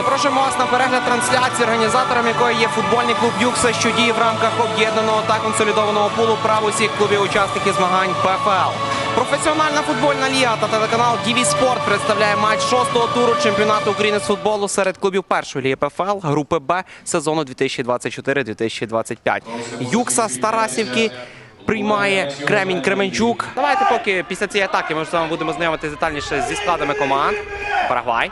Запрошуємо вас на перегляд трансляції, організатором якої є футбольний клуб Юкса, що діє в рамках об'єднаного та консолідованого пулу прав усіх клубів учасників змагань ПФЛ. Професіональна футбольна ліга та телеканал DV Спорт представляє матч шостого туру чемпіонату України з футболу серед клубів першої ліги ПФЛ групи Б сезону 2024-2025. Юкса з Тарасівки приймає Кремінь Кременчук. Давайте поки після цієї атаки ми з будемо знайомитися детальніше зі складами команд. Парагвай.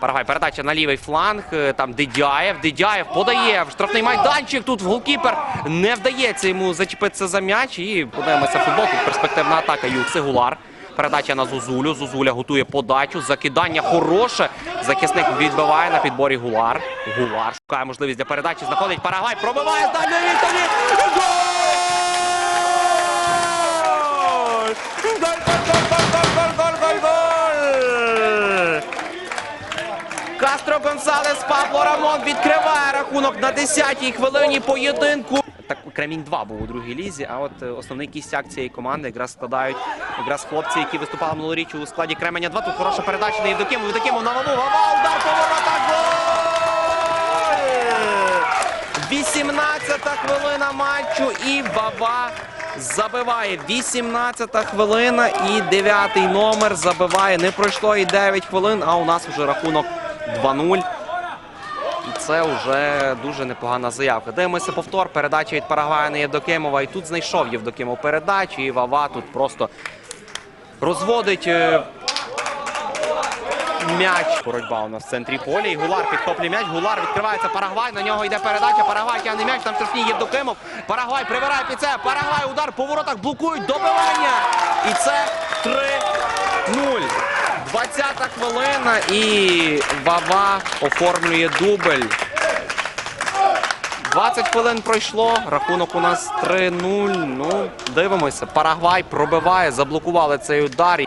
Парагай, передача на лівий фланг. Е, там Дедяєв. Дедяєв подає в штрафний майданчик. Тут голкіпер не вдається йому зачепитися за м'яч. І подивимося футбол. Тут перспективна атака. Юкси Гулар. Передача на Зузулю. Зузуля готує подачу. Закидання хороше. Захисник відбиває на підборі Гулар. Гулар шукає можливість для передачі. Знаходить Парагай. Пробиває з дальньої відстані. Гол! Гол! Гол! Гол! Гол! Гол! Гол! Кастро Гонсалес Пабло Рамон відкриває рахунок на 10-й хвилині поєдинку. Так Кремінь 2 був у другій лізі, а от е, основний кістяк цієї команди якраз складають якраз хлопці, які виступали минулоріч у складі Кременя 2. Тут хороша передача на Євдокиму. Євдокиму на Ваву. Вава, удар поворота. Гол! 18-та хвилина матчу і Вава забиває. 18-та хвилина і 9-й номер забиває. Не пройшло і 9 хвилин, а у нас вже рахунок 2-0. І це вже дуже непогана заявка. Дивимося повтор. Передача від Парагвая на Євдокимова. І тут знайшов Євдокимов передачу. І Вава тут просто розводить е, м'яч. Боротьба у нас в центрі поля. І Гулар підхоплює м'яч. Гулар відкривається Парагвай. На нього йде передача. Парагвай тягне м'яч. Там штрафні Євдокимов. Парагвай прибирає під це. Парагвай удар по воротах блокують добивання. І це 3-0. 20-та хвилина і Вава оформлює дубль. 20 хвилин пройшло. Рахунок у нас 3-0. Ну, дивимося. Парагвай пробиває, заблокували цей удар.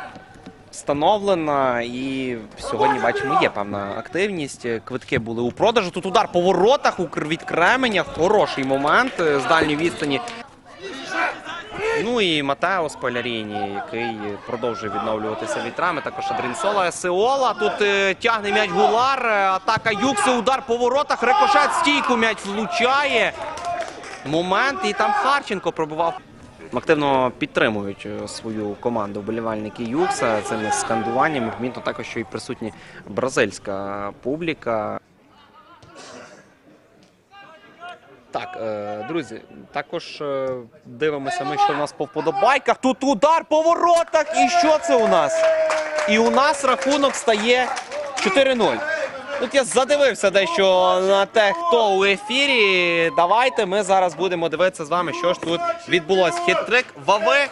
Встановлена і сьогодні бачимо, є певна активність. Квитки були у продажу. Тут удар по воротах від Кременя. Хороший момент е, з дальньої відстані. Ну і Матео Спаляріні, який продовжує відновлюватися від травми. Також Адрінсола Сеола. Тут е, тягне м'яч Гулар. е, Атака Юкси. Удар по воротах. Рикошет стійку м'яч влучає. Момент. І там Харченко пробував. Активно підтримують е, свою команду вболівальники Юкса цими скандуваннями. Помітно також, що і присутня бразильська публіка. Так, е, друзі, також е, дивимося ми, що в нас по вподобайках. Тут удар по воротах. І що це у нас? І у нас рахунок стає 4-0. Тут я задивився дещо на те, хто у ефірі. Давайте ми зараз будемо дивитися з вами, що ж тут відбулось. Хитрик Вави.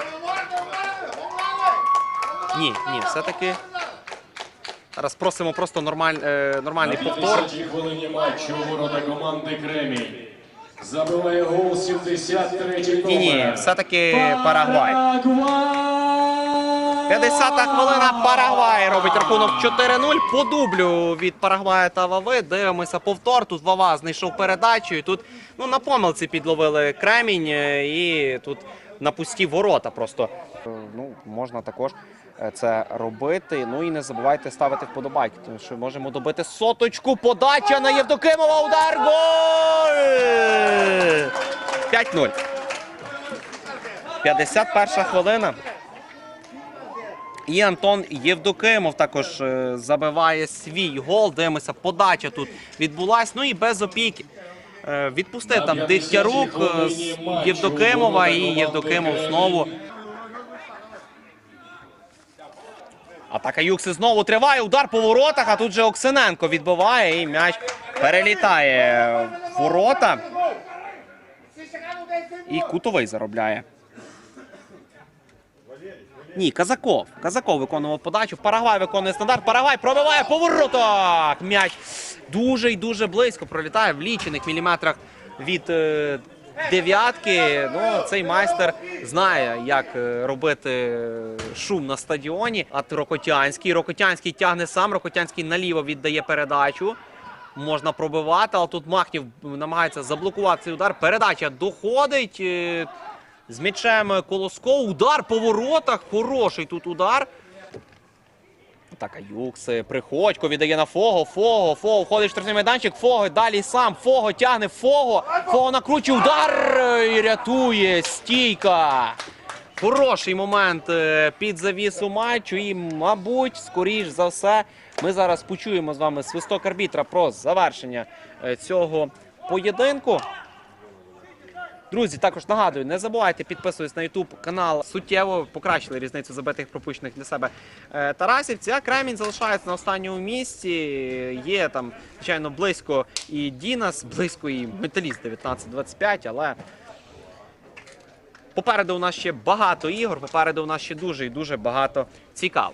Ні, ні, все-таки. Зараз просимо просто нормаль, е, нормальний повтор. 50-й хвилині матчу ворота команди Кремінь. Забиває гол 73-й. Ні, ні, все-таки Парагвай. 50-та хвилина Парагвай робить рахунок 4-0 по дублю від Парагвая та Вави. Дивимося повтор. Тут Вава знайшов передачу. І тут ну, на помилці підловили Кремінь. І тут на пусті ворота просто. Ну, можна також це робити. Ну і не забувайте ставити вподобайки, тому що можемо добити соточку. Подача на Євдокимова. Удар. Гол! 5-0. 51 хвилина. І Антон Євдокимов також е, забиває свій гол. Дивимося, подача тут відбулась. Ну і без опіки. Е, Відпустив там Дитярук е, з Євдокимова і Євдокимов знову. Атака Юкси знову триває. Удар по воротах, а тут же Оксененко відбиває і м'яч перелітає ворота. І кутовий заробляє. Ні, Казаков. Казаков виконував подачу. Парагвай виконує стандарт. Парагвай пробиває по воротах. М'яч дуже і дуже близько пролітає в лічених міліметрах від е, дев'ятки. Ну, цей майстер знає, як е, робити шум на стадіоні. А Рокотянський. Рокотянський тягне сам. Рокотянський наліво віддає передачу. Можна пробивати, але тут Махнів намагається заблокувати цей удар. Передача доходить. е, з м'ячем Колосков. Удар по воротах. Хороший тут удар. Атака Юкси. Приходько віддає на Фого. Фого. Фого входить в штрафний майданчик. Фого далі сам. Фого тягне Фого. Фого накручує удар е, і рятує. Стійка. Хороший момент е, під завісу матчу. І, мабуть, скоріш за все, ми зараз почуємо з вами свисток арбітра про завершення е, цього поєдинку. Друзі, також нагадую, не забувайте підписуватись на YouTube канал. Суттєво покращили різницю забитих пропущених для себе е, тарасівці. А Кремінь залишається на останньому місці. Є там, звичайно, близько і Дінас, близько і Металіст 19-25, але попереду у нас ще багато ігор, попереду у нас ще дуже і дуже багато цікаво.